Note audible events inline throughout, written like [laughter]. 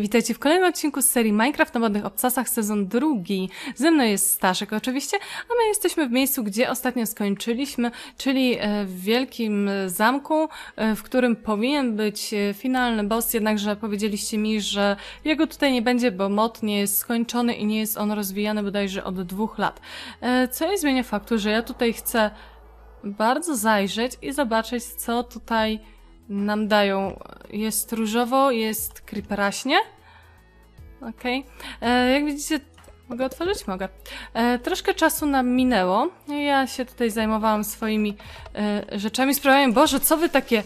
Witajcie w kolejnym odcinku z serii Minecraft na modnych obcasach, sezon drugi. Ze mną jest Staszek oczywiście, a my jesteśmy w miejscu, gdzie ostatnio skończyliśmy, czyli e, w wielkim e, zamku, e, w którym powinien być finalny boss, jednakże powiedzieliście mi, że jego tutaj nie będzie, bo mod nie jest skończony i nie jest on rozwijany bodajże od dwóch lat. Co nie zmienia faktu, że ja tutaj chcę bardzo zajrzeć i zobaczyć, co tutaj nam dają. Jest różowo, jest creeperaśnie. Okej. E, Jak widzicie, mogę otworzyć? Mogę. E, troszkę czasu nam minęło. Ja się tutaj zajmowałam swoimi e, rzeczami, sprawami. Boże, co wy takie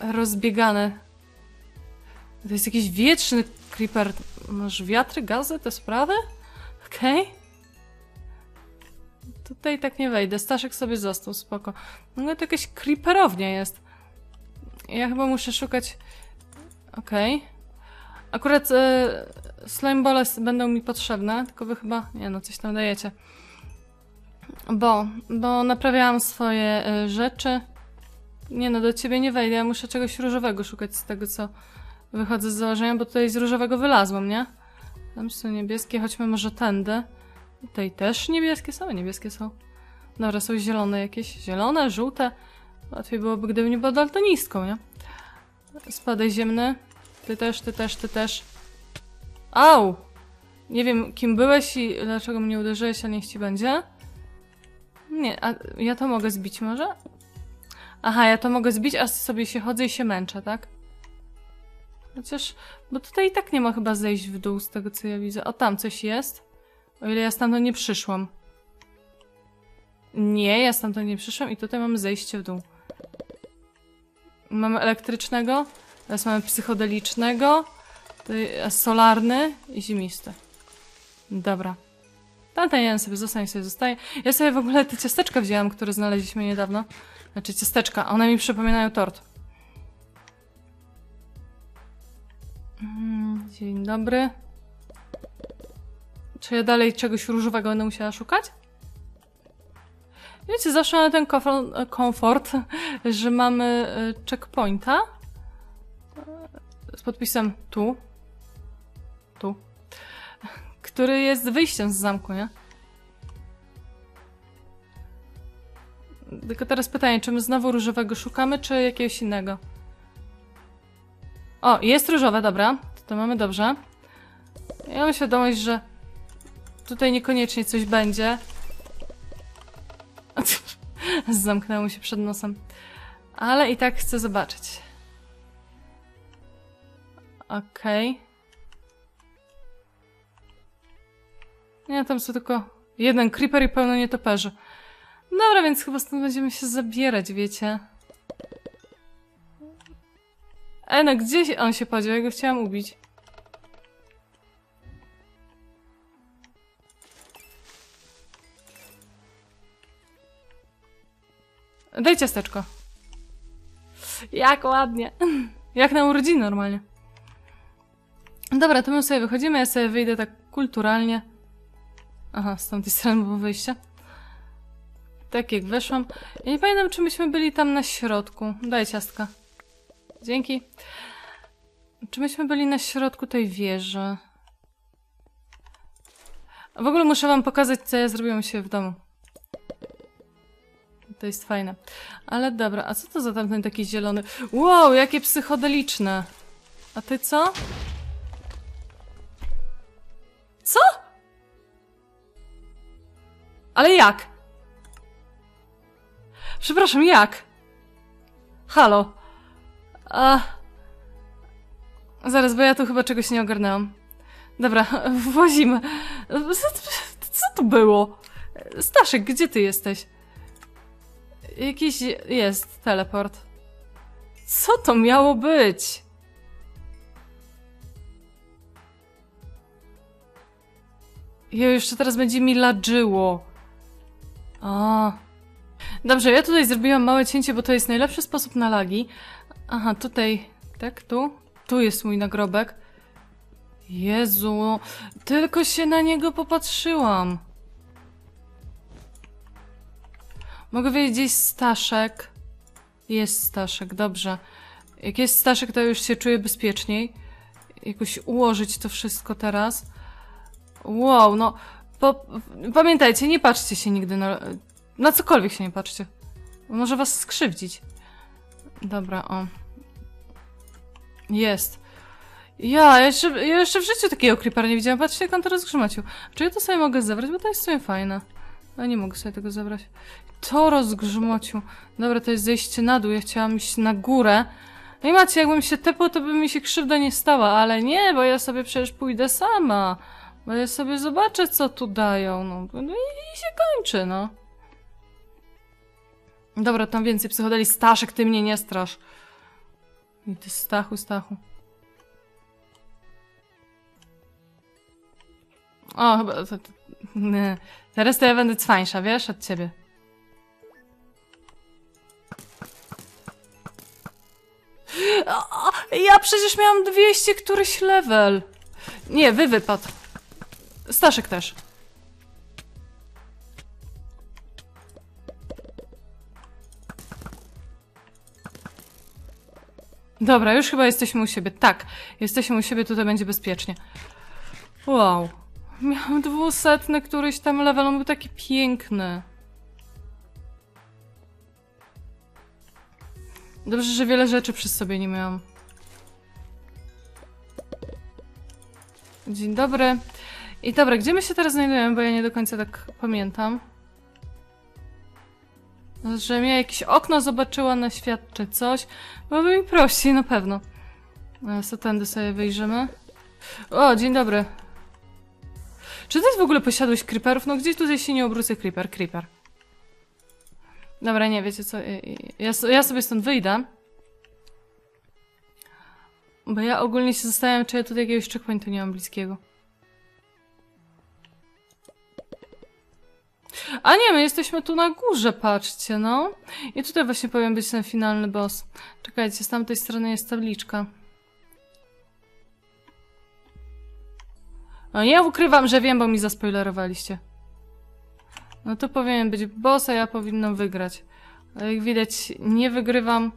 rozbiegane? To jest jakiś wieczny creeper. Może wiatry, gazy, te sprawy? Okej. Tutaj tak nie wejdę. Staszek sobie został, spoko. No to jakaś creeperownia jest. Ja chyba muszę szukać... Okej. Akurat e, slime balls będą mi potrzebne, tylko wy chyba... Nie no, coś tam dajecie. Bo, bo naprawiałam swoje e, rzeczy. Nie no, do ciebie nie wejdę, ja muszę czegoś różowego szukać z tego, co wychodzę z założenia, bo tutaj z różowego wylazłam, nie? Tam są niebieskie, chodźmy może tędy. Tutaj też niebieskie są, niebieskie są. Dobra, są zielone jakieś. Zielone, żółte. Łatwiej byłoby, gdyby nie było daltonistką, nie? Spadaj ziemny. Ty też, ty też, ty też. Au! Nie wiem, kim byłeś i dlaczego mnie uderzyłeś, a niech ci będzie. Nie, a ja to mogę zbić może? Aha, ja to mogę zbić, a sobie się chodzę i się męczę, tak? Chociaż, bo tutaj i tak nie ma chyba zejść w dół z tego, co ja widzę. O, tam coś jest. O ile ja stamtąd nie przyszłam. Nie, ja stamtąd nie przyszłam i tutaj mamy zejście w dół. Mamy elektrycznego, teraz mamy psychodelicznego, e, solarny i ziemisty. Dobra. Tamten jeden sobie zostanie, sobie zostaje. Ja sobie w ogóle te ciasteczka wzięłam, które znaleźliśmy niedawno. Znaczy ciasteczka, one mi przypominają tort. Mm, Dzień dobry. Czy ja dalej czegoś różowego będę musiała szukać? Wiecie, zawsze mamy ten komfort, że mamy e, checkpointa z podpisem tu, tu, który jest wyjściem z zamku, nie? Tylko teraz pytanie, czy my znowu różowego szukamy, czy jakiegoś innego? O, jest różowe, dobra. To, to mamy dobrze. Ja mam świadomość, że tutaj niekoniecznie coś będzie. [laughs] Zamknęło się przed nosem. Ale i tak chcę zobaczyć. Okej. Nie, tam są tylko jeden creeper i pełno nietoperzy. Dobra, więc chyba stąd będziemy się zabierać, wiecie. E, no gdzie on się podział? Ja go chciałam ubić. Daj ciasteczko. Jak ładnie. [laughs] Jak na urodziny normalnie. Dobra, to my sobie wychodzimy, ja sobie wyjdę tak kulturalnie. Aha, z tamtej strony było wyjście. Tak jak weszłam. Ja nie pamiętam, czy myśmy byli tam na środku. Daj ciastka. Dzięki. Czy myśmy byli na środku tej wieży? W ogóle muszę wam pokazać, co ja zrobiłam się w domu. To jest fajne. Ale dobra, a co to za tamten taki zielony? Wow, jakie psychodeliczne. A ty co? Co? Ale jak? Przepraszam, jak? Halo. A... Zaraz, bo ja tu chyba czegoś nie ogarnęłam. Dobra, [laughs] włazimy. Co, to było? Staszek, gdzie ty jesteś? Jakiś jest teleport. Co to miało być? Jo, jeszcze teraz będzie mi ladżyło. A. Dobrze, ja tutaj zrobiłam małe cięcie, bo to jest najlepszy sposób na lagi. Aha, tutaj, tak, tu? Tu jest mój nagrobek. Jezu, tylko się na niego popatrzyłam. Mogę wiedzieć, gdzie jest Staszek. Jest Staszek, dobrze. Jak jest Staszek, to już się czuję bezpieczniej. jakoś ułożyć to wszystko teraz. Wow, no. Po, pamiętajcie, nie patrzcie się nigdy na. Na cokolwiek się nie patrzcie. Może was skrzywdzić. Dobra, o. Jest. Ja, ja jeszcze, ja jeszcze w życiu takiego creepera nie widziałam. Patrzcie, jak on to rozgrzmocił. Czy ja to sobie mogę zabrać? Bo to jest sobie fajne. Ale nie mogę sobie tego zabrać. To rozgrzmocił. Dobra, to jest zejście na dół. Ja chciałam iść na górę. No i macie, jakbym się tepał, to by mi się krzywda nie stała. Ale nie, bo ja sobie przecież pójdę sama. Bo ja sobie zobaczę, co tu dają. No, no i, i się kończy, no. Dobra, tam więcej psychodeli. Staszek, ty mnie nie strasz. I ty Stachu, Stachu. O, chyba... To, to, nie. Teraz to ja będę cwańsza, wiesz, od ciebie. Ja przecież miałam 200 któryś level. Nie, wy wypadł. Staszek też. Dobra, już chyba jesteśmy u siebie. Tak, jesteśmy u siebie, tutaj będzie bezpiecznie. Wow. Miałam dwusetny któryś tam level, on był taki piękny. Dobrze, że wiele rzeczy przy sobie nie miałam. Dzień dobry. I dobra, gdzie my się teraz znajdujemy, bo ja nie do końca tak pamiętam. Że ja jakieś okno zobaczyła na świat czy coś. Byłoby mi prościej, na pewno. E, Co tędy sobie wyjrzymy? O, dzień dobry. Czy jest w ogóle posiadłość creeperów? No gdzieś tutaj się nie obrócę creeper, creeper. Dobra, nie, wiecie co, ja, ja sobie stąd wyjdę. Bo ja ogólnie się zastanawiam, czy ja tutaj jakiegoś checkpointu nie mam bliskiego. A nie, my jesteśmy tu na górze, patrzcie, no. I tutaj właśnie powinien być ten finalny boss. Czekajcie, z tamtej strony jest tabliczka. No nie ukrywam, że wiem, bo mi zaspoilerowaliście. No to powinien być boss, a ja powinnam wygrać. Ale jak widać, nie wygrywam.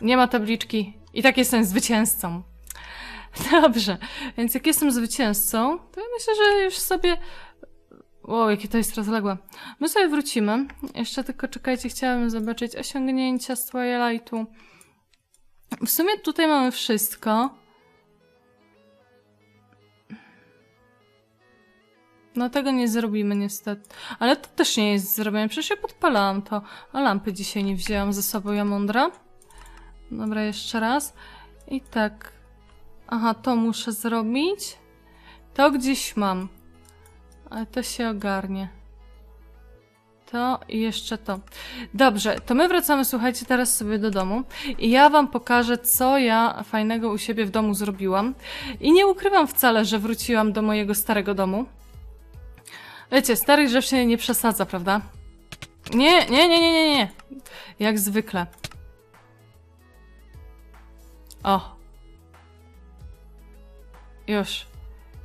Nie ma tabliczki. I tak jestem zwycięzcą. [laughs] Dobrze, więc jak jestem zwycięzcą, to ja myślę, że już sobie... Wow, jakie to jest rozległe. My sobie wrócimy. Jeszcze tylko czekajcie, chciałabym zobaczyć osiągnięcia z Twilightu. W sumie tutaj mamy wszystko. No tego nie zrobimy niestety. Ale to też nie jest zrobione. Przecież ja podpalałam to. A lampy dzisiaj nie wzięłam ze sobą, ja mądra. Dobra, jeszcze raz. I tak. Aha, to muszę zrobić. To gdzieś mam. Ale to się ogarnie. To i jeszcze to. Dobrze, to my wracamy, słuchajcie, teraz sobie do domu i ja wam pokażę, co ja fajnego u siebie w domu zrobiłam. I nie ukrywam wcale, że wróciłam do mojego starego domu. Wiecie, starych drzew się nie przesadza, prawda? Nie, nie, nie, nie, nie, nie. Jak zwykle. O. Już.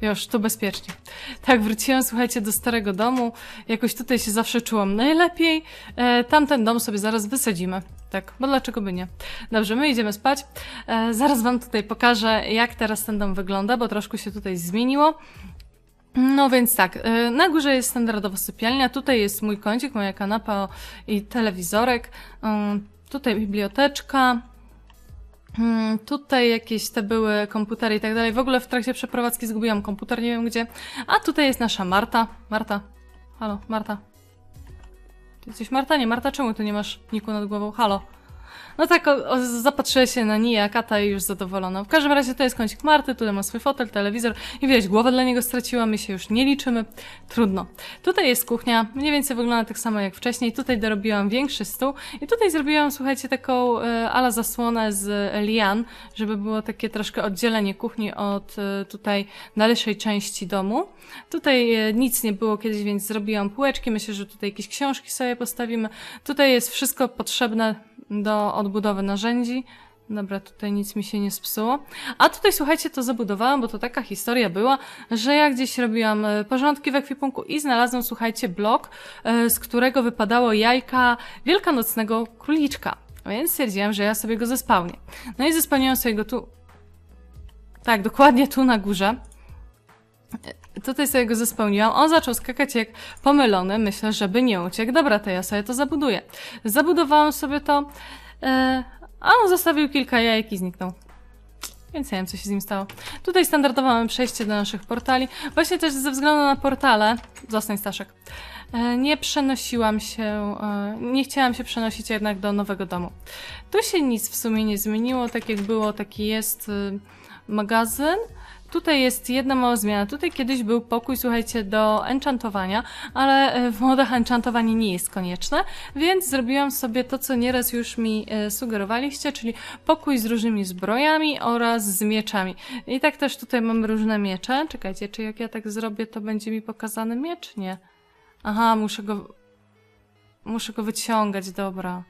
Już, tu bezpiecznie. Tak, wróciłam, słuchajcie, do starego domu. Jakoś tutaj się zawsze czułam najlepiej. E, tamten dom sobie zaraz wysadzimy. Tak, bo dlaczego by nie? Dobrze, my idziemy spać. E, zaraz wam tutaj pokażę, jak teraz ten dom wygląda, bo troszkę się tutaj zmieniło. No więc tak, y, na górze jest standardowa sypialnia, tutaj jest mój kącik, moja kanapa i telewizorek, tutaj biblioteczka, tutaj jakieś te były komputery i tak dalej. W ogóle w trakcie przeprowadzki zgubiłam komputer, nie wiem gdzie. A tutaj jest nasza Marta. Marta. Halo, Marta. Ty jesteś Marta? Nie, Marta, czemu tu nie masz niku nad głową? Halo. No tak, o, o, zapatrzyła się na Nia, Kata i już zadowolona. W każdym razie to jest kącik Marty, tutaj ma swój fotel, telewizor i widać, głowę dla niego straciła, my się już nie liczymy. Trudno. Tutaj jest kuchnia, mniej więcej wygląda tak samo jak wcześniej. Tutaj dorobiłam większy stół i tutaj zrobiłam, słuchajcie, taką e, ala zasłonę z lian, żeby było takie troszkę oddzielenie kuchni od e, tutaj dalszej części domu. Tutaj e, nic nie było kiedyś, więc zrobiłam półeczki. Myślę, że tutaj jakieś książki sobie postawimy. Tutaj jest wszystko potrzebne do odbudowy narzędzi. Dobra, tutaj nic mi się nie spsuło. A tutaj słuchajcie, to zabudowałam, bo to taka historia była, że ja gdzieś robiłam e, porządki w ekwipunku i znalazłam, słuchajcie, blok, e, z którego wypadało jajka wielkanocnego króliczka. Więc stwierdziłam, że ja sobie go zespałnię. No i zespałniłam sobie go tu Tak, dokładnie tu na górze. Tutaj sobie go zespełniłam. On zaczął skakać jak pomylony. Myślę, żeby nie uciekł. Dobra, to ja sobie to zabuduję. Zabudowałam sobie to, e, a on zostawił kilka jajek i zniknął. Więc nie wiem, co się z nim stało. Tutaj standardowo mamy przejście do naszych portali. Właśnie też ze względu na portale, zostań Staszek, e, nie przenosiłam się, e, nie chciałam się przenosić jednak do nowego domu. Tu się nic w sumie nie zmieniło, tak jak było, taki jest y, magazyn. Tutaj jest jedna mała zmiana. Tutaj kiedyś był pokój, słuchajcie, do enchantowania, ale e, w modach enchantowanie nie jest konieczne, więc zrobiłam sobie to, co nieraz już mi e, sugerowaliście, czyli pokój z różnymi zbrojami oraz z mieczami. I tak też tutaj mamy różne miecze. Czekajcie, czy jak ja tak zrobię, to będzie mi pokazany miecz? Nie. Aha, muszę go... Muszę go wyciągać, dobra.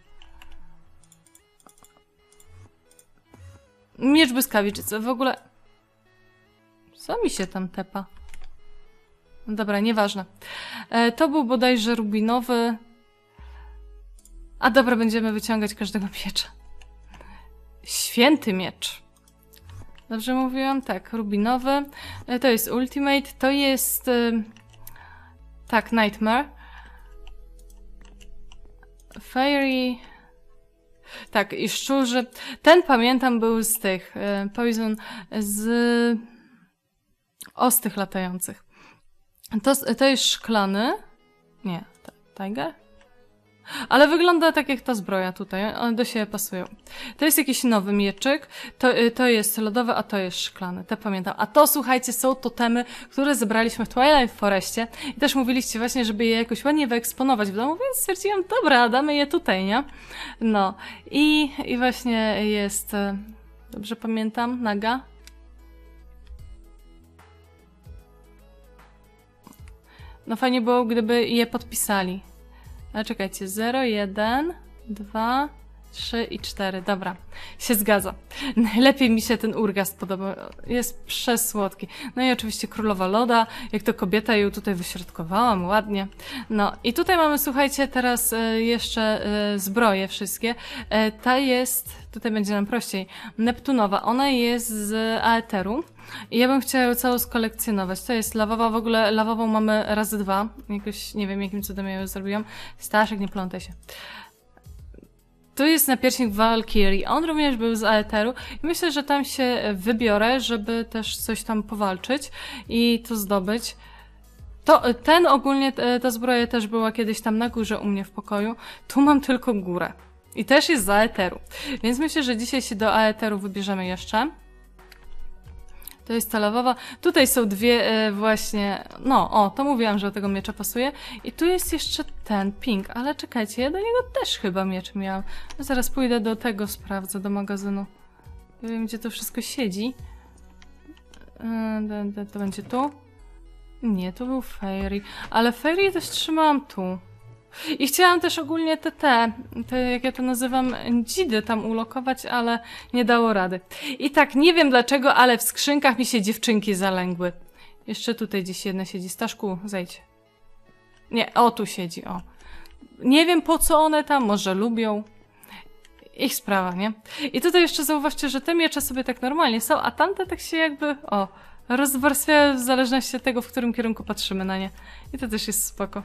Miecz błyskawiczycy, w ogóle... Co mi się tam tepa? No Dobra, nieważne. E, to był bodajże rubinowy. A dobra, będziemy wyciągać każdego miecza. Święty miecz. Dobrze mówiłam? Tak, rubinowy. E, to jest Ultimate. To jest... E, tak, Nightmare. Fairy... Tak, i szczurzy. Ten pamiętam był z tych. E, Poison z ostych latających. To, to jest szklany. Nie, Tiger? Ale wygląda tak jak ta zbroja tutaj, one do siebie pasują. To jest jakiś nowy mieczyk, to, y, to jest lodowy, a to jest szklany, te pamiętam. A to, słuchajcie, są totemy, które zebraliśmy w Twilight Forestie i też mówiliście właśnie, żeby je jakoś ładnie wyeksponować w domu, więc stwierdziłam, dobra, damy je tutaj, nie? No. I, i właśnie jest, y, dobrze pamiętam, naga? No fajnie było, gdyby je podpisali. Ale czekajcie, 0, 1, 2, 3 i 4. Dobra, się zgadza. Najlepiej mi się ten urgast podoba. Jest przesłodki. No i oczywiście Królowa Loda, jak to kobieta ją tutaj wyśrodkowałam ładnie. No i tutaj mamy, słuchajcie, teraz e, jeszcze e, zbroje wszystkie. E, Ta jest, tutaj będzie nam prościej, Neptunowa. Ona jest z Aeteru. I ja bym chciała ją całą skolekcjonować. To jest lawowa, w ogóle lawową mamy razy dwa. Jakoś, nie wiem jakim cudem ja ją zrobiłam. Staszek, nie plątaj się. Tu jest napierśnik Valkyrie. On również był z Aeteru i myślę, że tam się wybiorę, żeby też coś tam powalczyć i to zdobyć. To, ten ogólnie, e, ta zbroja też była kiedyś tam na górze u mnie w pokoju. Tu mam tylko górę. I też jest z Aeteru. Więc myślę, że dzisiaj się do Aeteru wybierzemy jeszcze. To jest ta lawowa. Tutaj są dwie e, właśnie... No, o, to mówiłam, że do tego miecza pasuje. I tu jest jeszcze ten pink, ale czekajcie, ja do niego też chyba miecz miałam. No, zaraz pójdę do tego, sprawdzę, do magazynu. Nie wiem, gdzie to wszystko siedzi. E, to będzie tu? Nie, to był Fairy. Ale Fairy też trzymałam tu. I chciałam też ogólnie te, te, te, jak ja to nazywam, dzidy tam ulokować, ale nie dało rady. I tak, nie wiem dlaczego, ale w skrzynkach mi się dziewczynki zalęgły. Jeszcze tutaj gdzieś jedna siedzi. Staszku, zejdź. Nie, o tu siedzi, o. Nie wiem po co one tam, może lubią. Ich sprawa, nie? I tutaj jeszcze zauważcie, że te miecze sobie tak normalnie są, a tamte tak się jakby, o, rozwarstwiają w zależności od tego, w którym kierunku patrzymy na nie. I to też jest spoko.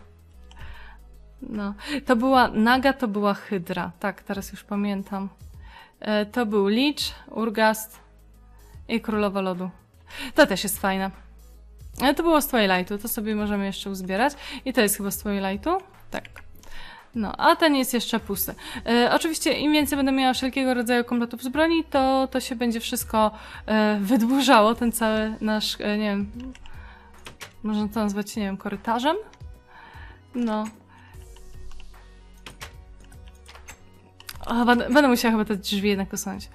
No, to była Naga, to była Hydra. Tak, teraz już pamiętam. E, to był Licz, Urgast i Królowa Lodu. To też jest fajne. Ale to było z Twilightu, to sobie możemy jeszcze uzbierać. I to jest chyba z Twilightu? Tak. No, a ten jest jeszcze pusty. E, oczywiście im więcej będę miała wszelkiego rodzaju kompletów z broni, to, to się będzie wszystko e, wydłużało, ten cały nasz, e, nie wiem, można to nazwać, nie wiem, korytarzem? No, O, będę, będę musiała chyba te drzwi jednak usunąć.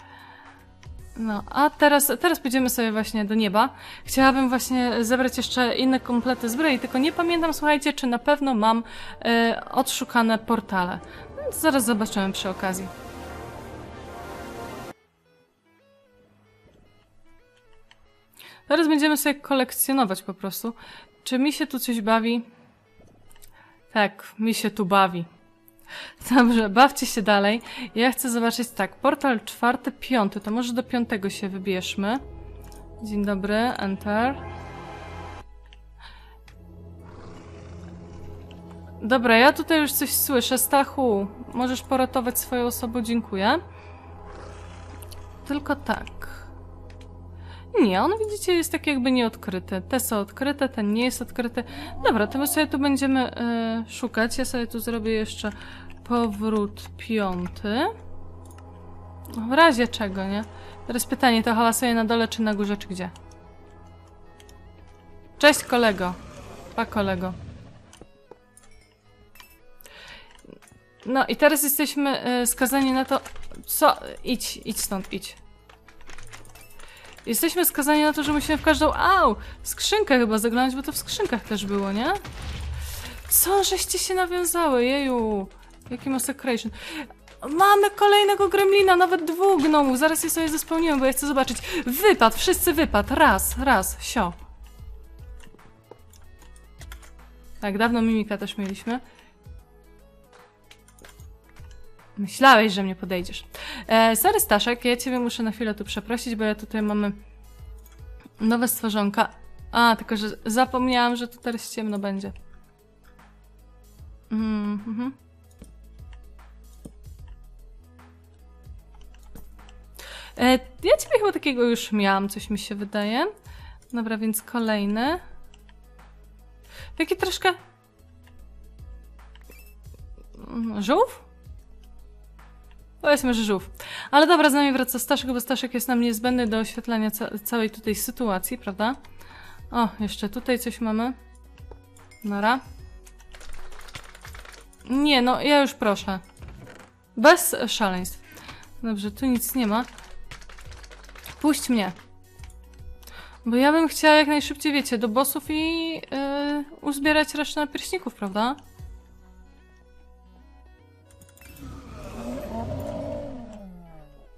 No, a teraz, teraz pójdziemy sobie właśnie do nieba. Chciałabym właśnie zebrać jeszcze inne komplety zbroi, tylko nie pamiętam, słuchajcie, czy na pewno mam e, odszukane portale. Więc zaraz zobaczymy przy okazji. Teraz będziemy sobie kolekcjonować po prostu. Czy mi się tu coś bawi? Tak, mi się tu bawi. [laughs] Dobrze, bawcie się dalej. Ja chcę zobaczyć tak, portal czwarty, piąty, to może do piątego się wybierzmy. Dzień dobry, enter. Dobra, ja tutaj już coś słyszę. Stachu, możesz poratować swoją osobę, dziękuję. Tylko tak. Nie, on widzicie jest tak jakby nieodkryty. Te są odkryte, ten nie jest odkryty. Dobra, to my sobie tu będziemy e, szukać. Ja sobie tu zrobię jeszcze powrót piąty. W razie czego, nie? Teraz pytanie, to hałasuje na dole, czy na górze, czy gdzie? Cześć kolego. Pa kolego. No i teraz jesteśmy e, skazani na to... Co? Idź, idź stąd, idź. Jesteśmy skazani na to, że musimy w każdą... Au! Skrzynkę chyba zaglądać, bo to w skrzynkach też było, nie? Co żeście się nawiązały, jeju! Jaki massacration. Mamy kolejnego gremlina, nawet dwóch gnomów. Zaraz je sobie zespełniłem, bo ja chcę zobaczyć. Wypad, wszyscy wypad. Raz, raz, sio. Tak, dawno mimika też mieliśmy. Myślałeś, że mnie podejdziesz. E, sorry Staszek, ja ciebie muszę na chwilę tu przeprosić, bo ja tutaj mamy nowe stworzonka. A, tylko że zapomniałam, że tu teraz ciemno będzie. Mm, mhm. E, ja ciebie chyba takiego już miałam, coś mi się wydaje. Dobra, więc kolejny. Taki troszkę... Mm, Żółw? Powiedzmy, że żółw. Ale dobra, z nami wraca Staszek, bo Staszek jest nam niezbędny do oświetlania ca całej tutaj sytuacji, prawda? O, jeszcze tutaj coś mamy. Nara. Nie, no ja już proszę. Bez szaleństw. Dobrze, tu nic nie ma. Puść mnie. Bo ja bym chciała jak najszybciej, wiecie, do bossów i yy, uzbierać resztę napierśników, prawda?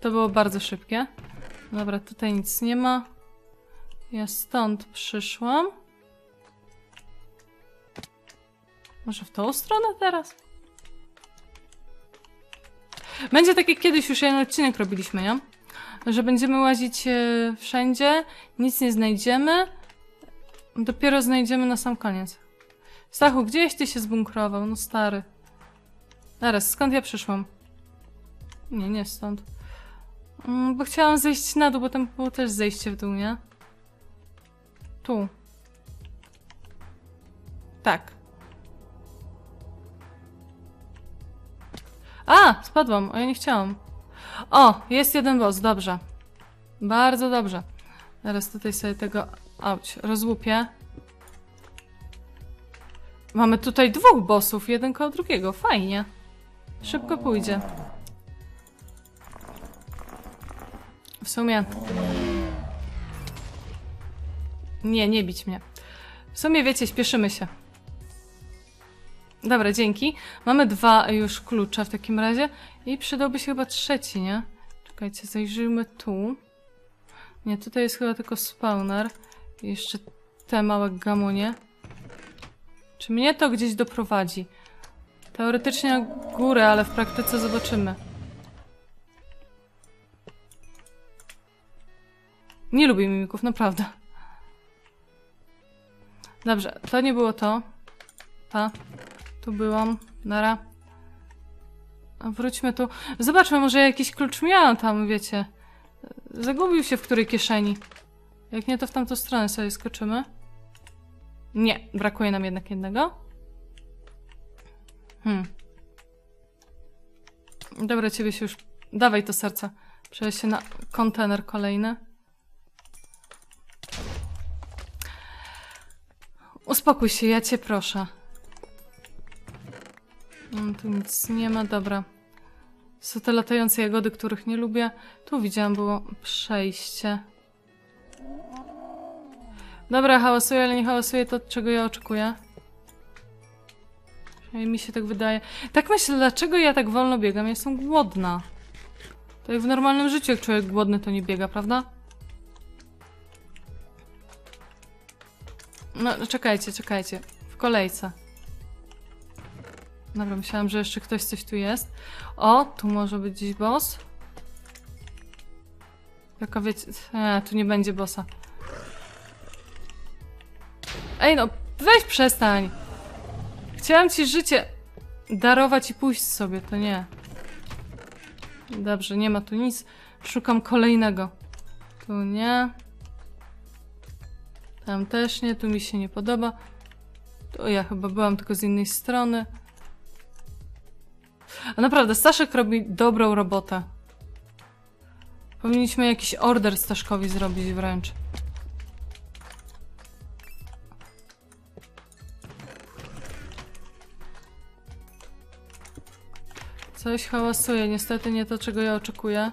To było bardzo szybkie. Dobra, tutaj nic nie ma. Ja stąd przyszłam. Może w tą stronę teraz? Będzie tak jak kiedyś już jeden odcinek robiliśmy, nie? Że będziemy łazić e, wszędzie, nic nie znajdziemy. Dopiero znajdziemy na sam koniec. Stachu, gdzieś ty się zbunkrował? No stary. Zaraz, skąd ja przyszłam? Nie, nie stąd. Mm, bo chciałam zejść na dół, bo tam było też zejście w dół, nie? Tu. Tak. A! Spadłam, a ja nie chciałam. O! Jest jeden boss, dobrze. Bardzo dobrze. Teraz tutaj sobie tego... Auć, rozłupię. Mamy tutaj dwóch bossów, jeden koło drugiego. Fajnie. Szybko pójdzie. W sumie... Nie, nie bić mnie. W sumie wiecie, śpieszymy się. Dobra, dzięki. Mamy dwa już klucze w takim razie. I przydałby się chyba trzeci, nie? Czekajcie, zajrzyjmy tu. Nie, tutaj jest chyba tylko spawner. I jeszcze te małe gamonie. Czy mnie to gdzieś doprowadzi? Teoretycznie na górę, ale w praktyce zobaczymy. Nie lubię mimików, naprawdę. Dobrze, to nie było to. Ta. Tu byłam. Nara. Wróćmy tu. Zobaczmy, może jakiś klucz miałam tam, wiecie. Zagubił się w której kieszeni. Jak nie, to w tamtą stronę sobie skoczymy. Nie, brakuje nam jednak jednego. Hmm. Dobra, ciebie się już... Dawaj to serce. Przejdź się na kontener kolejny. Uspokój się, ja cię proszę. Mm, tu nic nie ma, dobra. Są te latające jagody, których nie lubię. Tu widziałam było przejście. Dobra, hałasuję, ale nie hałasuję to, czego ja oczekuję. Przynajmniej mi się tak wydaje. Tak myślę, dlaczego ja tak wolno biegam? Ja jestem głodna. To jak w normalnym życiu, jak człowiek głodny, to nie biega, prawda? No, czekajcie, czekajcie. W kolejce. Dobra, myślałam, że jeszcze ktoś coś tu jest. O, tu może być gdzieś boss. Tylko wiecie... E, tu nie będzie bossa. Ej no, weź przestań! Chciałam ci życie darować i pójść sobie, to nie. Dobrze, nie ma tu nic. Szukam kolejnego. Tu nie. Tam też nie, tu mi się nie podoba. Tu ja chyba byłam tylko z innej strony. A naprawdę, Staszek robi dobrą robotę. Powinniśmy jakiś order Staszkowi zrobić wręcz. Coś hałasuje, niestety nie to, czego ja oczekuję.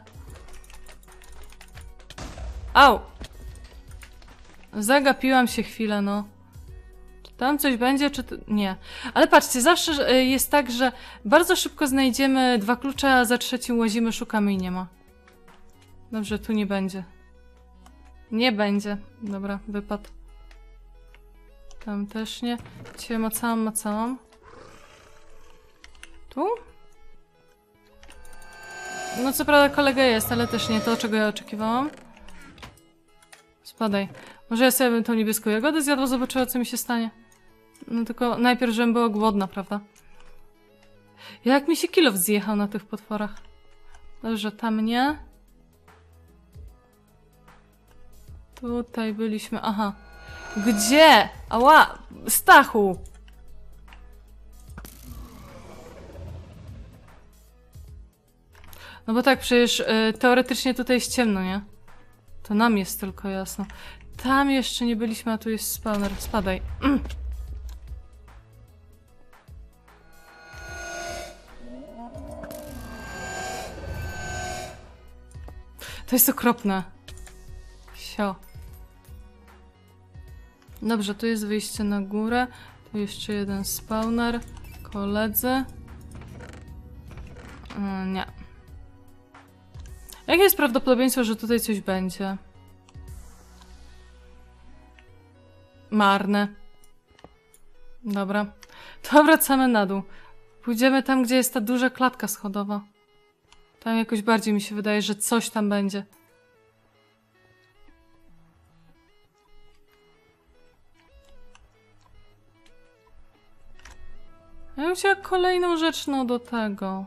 Au! Zagapiłam się chwilę, no. Czy tam coś będzie, czy to... nie. Ale patrzcie, zawsze y, jest tak, że bardzo szybko znajdziemy dwa klucze, a za trzecim łazimy, szukamy i nie ma. Dobrze, tu nie będzie. Nie będzie. Dobra, wypad. Tam też nie. Cię macałam, macałam. Tu? No co prawda kolega jest, ale też nie to, czego ja oczekiwałam. Spadaj. Może ja sobie bym tą niebieską jagodę zjadła, zobaczyła, co mi się stanie. No tylko najpierw, żebym była głodna, prawda? Jak mi się kilow zjechał na tych potworach. Dobrze, tam nie. Tutaj byliśmy, aha. Gdzie? Ała! Stachu! No bo tak, przecież y, teoretycznie tutaj jest ciemno, nie? To nam jest tylko jasno. Tam jeszcze nie byliśmy, a tu jest spawner. Spadaj. To jest okropne. Sio. Dobrze, tu jest wyjście na górę. Tu jeszcze jeden spawner. Koledzy. Mm, nie. Jakie jest prawdopodobieństwo, że tutaj coś będzie? Marne. Dobra. To wracamy na dół. Pójdziemy tam, gdzie jest ta duża klatka schodowa. Tam jakoś bardziej mi się wydaje, że coś tam będzie. Ja bym kolejną rzecz, no do tego.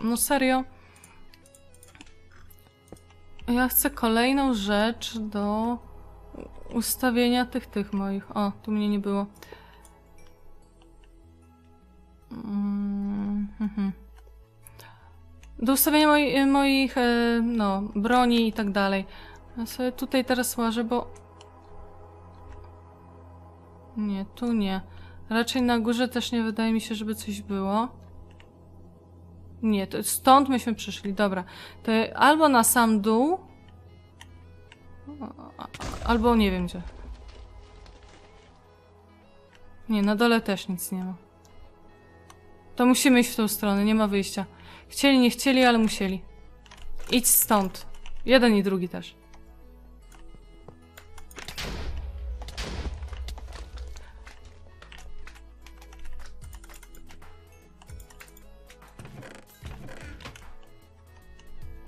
No serio. Ja chcę kolejną rzecz do ustawienia tych, tych moich. O, tu mnie nie było. Mm, mhm. Do ustawienia moi, moich, e, no, broni i tak dalej. Ja sobie tutaj teraz łażę, bo... Nie, tu nie. Raczej na górze też nie wydaje mi się, żeby coś było. Nie, to stąd myśmy przyszli, dobra. To albo na sam dół, albo nie wiem gdzie. Nie, na dole też nic nie ma. To musimy iść w tą stronę, nie ma wyjścia. Chcieli, nie chcieli, ale musieli. Idź stąd. Jeden i drugi też.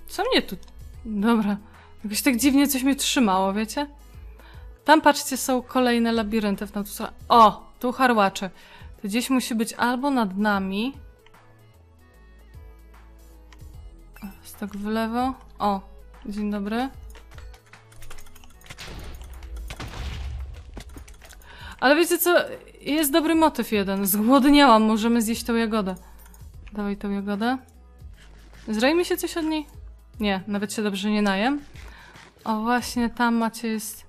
Co mnie tu... Dobra. Jakoś tak dziwnie coś mnie trzymało, wiecie? Tam, patrzcie, są kolejne labirynty w stronę. O! Tu harłacze. To gdzieś musi być albo nad nami. Jest tak w lewo. O! Dzień dobry. Ale wiecie co? Jest dobry motyw jeden. Zgłodniałam, możemy zjeść tą jagodę. Dawaj tą jagodę. Zrojmy się coś od niej? Nie, nawet się dobrze nie najem. O, właśnie tam macie jest...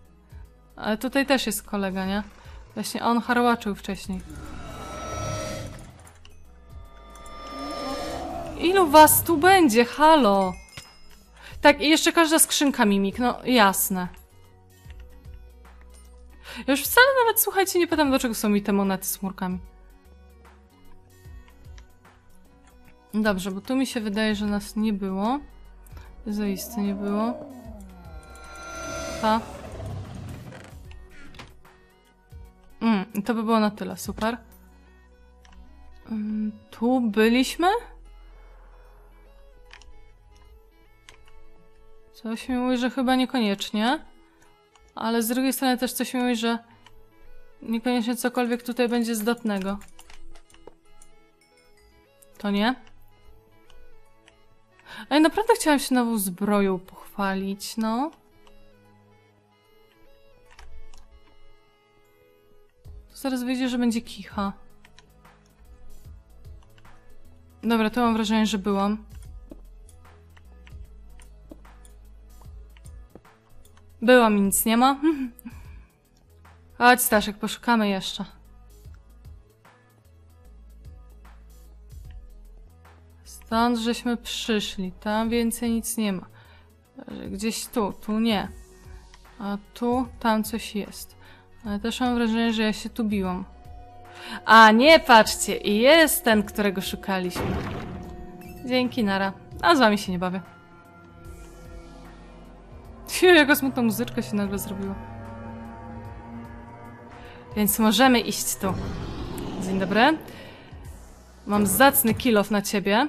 Ale tutaj też jest kolega, nie? Właśnie on harłaczył wcześniej. Ilu was tu będzie? Halo! Tak, i jeszcze każda skrzynka mimik, no jasne. Ja już wcale nawet, słuchajcie, nie pytam, do czego są mi te monety z chmurkami. Dobrze, bo tu mi się wydaje, że nas nie było. Zaiste nie było. Pa. Mm, to by było na tyle, super. Mm, tu byliśmy? Coś mi mówi, że chyba niekoniecznie. Ale z drugiej strony też coś mi mówi, że Niekoniecznie cokolwiek tutaj będzie zdatnego. To nie? Ej, naprawdę chciałam się nową zbroją pochwalić, no. Zaraz wyjdzie, że będzie kicha. Dobra, to mam wrażenie, że byłam. Byłam i nic nie ma. [laughs] Chodź, Staszek, poszukamy jeszcze. Stąd żeśmy przyszli. Tam więcej nic nie ma. Gdzieś tu, tu nie. A tu, tam coś jest. Ale też mam wrażenie, że ja się tu biłam. A nie, patrzcie, i jest ten, którego szukaliśmy. Dzięki, Nara. A z wami się nie bawię. Jaka smutna muzyczka się nagle zrobiła. Więc możemy iść tu. Dzień dobry. Mam zacny kilof na ciebie.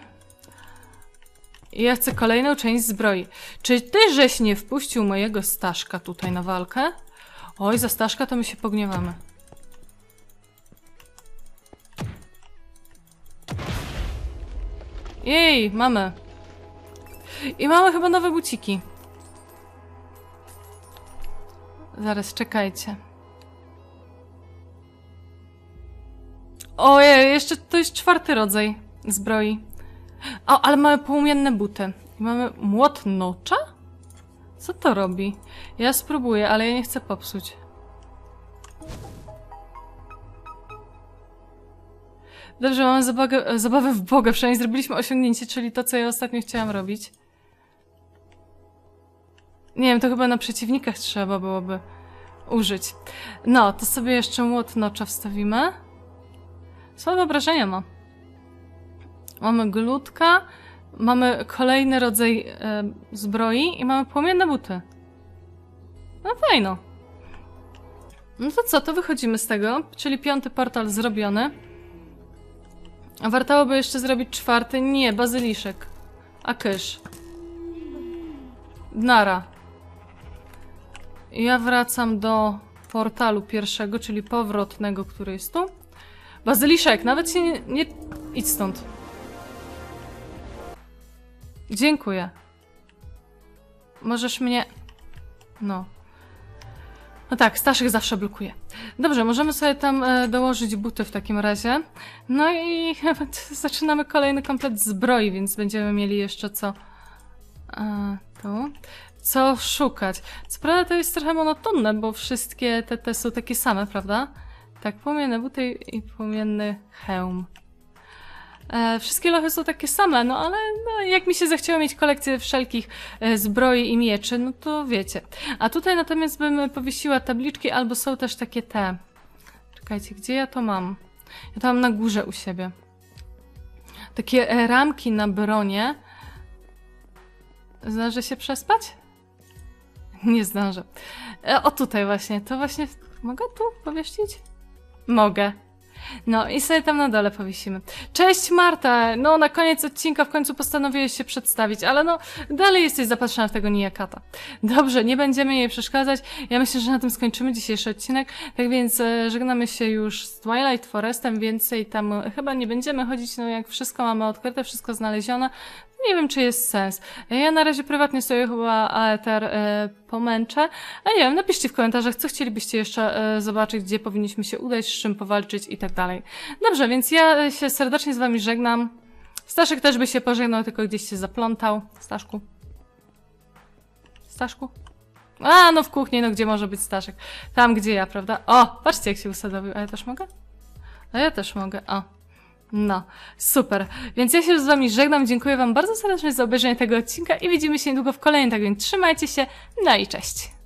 I ja chcę kolejną część zbroi. Czy ty żeś nie wpuścił mojego Staszka tutaj na walkę? Oj, za Staszka to my się pogniewamy. Jej, mamy. I mamy chyba nowe buciki. Zaraz, czekajcie. Ojej, jeszcze to jest czwarty rodzaj zbroi. O, ale mamy płomienne buty. I mamy młot nocza? Co to robi? Ja spróbuję, ale ja nie chcę popsuć. Dobrze, mamy zabawę, zabawę w Boga, przynajmniej zrobiliśmy osiągnięcie, czyli to, co ja ostatnio chciałam robić. Nie wiem, to chyba na przeciwnikach trzeba byłoby użyć. No, to sobie jeszcze młot nocza wstawimy. Słabe obrażenia ma. Mamy glutka, mamy kolejny rodzaj e, zbroi i mamy płomienne buty. No fajno. No to co, to wychodzimy z tego, czyli piąty portal zrobiony. A wartałoby jeszcze zrobić czwarty? Nie, bazyliszek. A kysz. Nara. Ja wracam do portalu pierwszego, czyli powrotnego, który jest tu. Bazyliszek, nawet się nie... nie... Idź stąd. Dziękuję. Możesz mnie... No. No tak, Staszek zawsze blokuje. Dobrze, możemy sobie tam e, dołożyć buty w takim razie. No i [laughs] zaczynamy kolejny komplet zbroi, więc będziemy mieli jeszcze co... A, tu. Co szukać. Co prawda to jest trochę monotonne, bo wszystkie te, te są takie same, prawda? Tak, płomienne buty i płomienny hełm. E, wszystkie lochy są takie same, no ale no, jak mi się zechciało mieć kolekcję wszelkich e, zbroi i mieczy, no to wiecie. A tutaj natomiast bym powiesiła tabliczki, albo są też takie te. Czekajcie, gdzie ja to mam? Ja to mam na górze u siebie. Takie e, ramki na bronie. Zdążę się przespać? [laughs] Nie zdążę. O tutaj właśnie, to właśnie... Mogę tu powiesić? Mogę. No i sobie tam na dole powiesimy. Cześć Marta! No na koniec odcinka w końcu postanowiłeś się przedstawić, ale no dalej jesteś zapatrzona w tego nijakata. Dobrze, nie będziemy jej przeszkadzać. Ja myślę, że na tym skończymy dzisiejszy odcinek. Tak więc e, żegnamy się już z Twilight Forestem. Więcej tam chyba nie będziemy chodzić, no jak wszystko mamy odkryte, wszystko znalezione. Nie wiem, czy jest sens. Ja na razie prywatnie sobie chyba Aether e, pomęczę. A nie wiem, napiszcie w komentarzach, co chcielibyście jeszcze e, zobaczyć, gdzie powinniśmy się udać, z czym powalczyć i tak dalej. Dobrze, więc ja się serdecznie z wami żegnam. Staszek też by się pożegnał, tylko gdzieś się zaplątał. Staszku? Staszku? A, no w kuchni, no gdzie może być Staszek? Tam, gdzie ja, prawda? O, patrzcie jak się usadowił. A ja też mogę? A ja też mogę, o. No, super. Więc ja się z wami żegnam, dziękuję wam bardzo serdecznie za obejrzenie tego odcinka i widzimy się niedługo w kolejnym, tak więc trzymajcie się, no i cześć.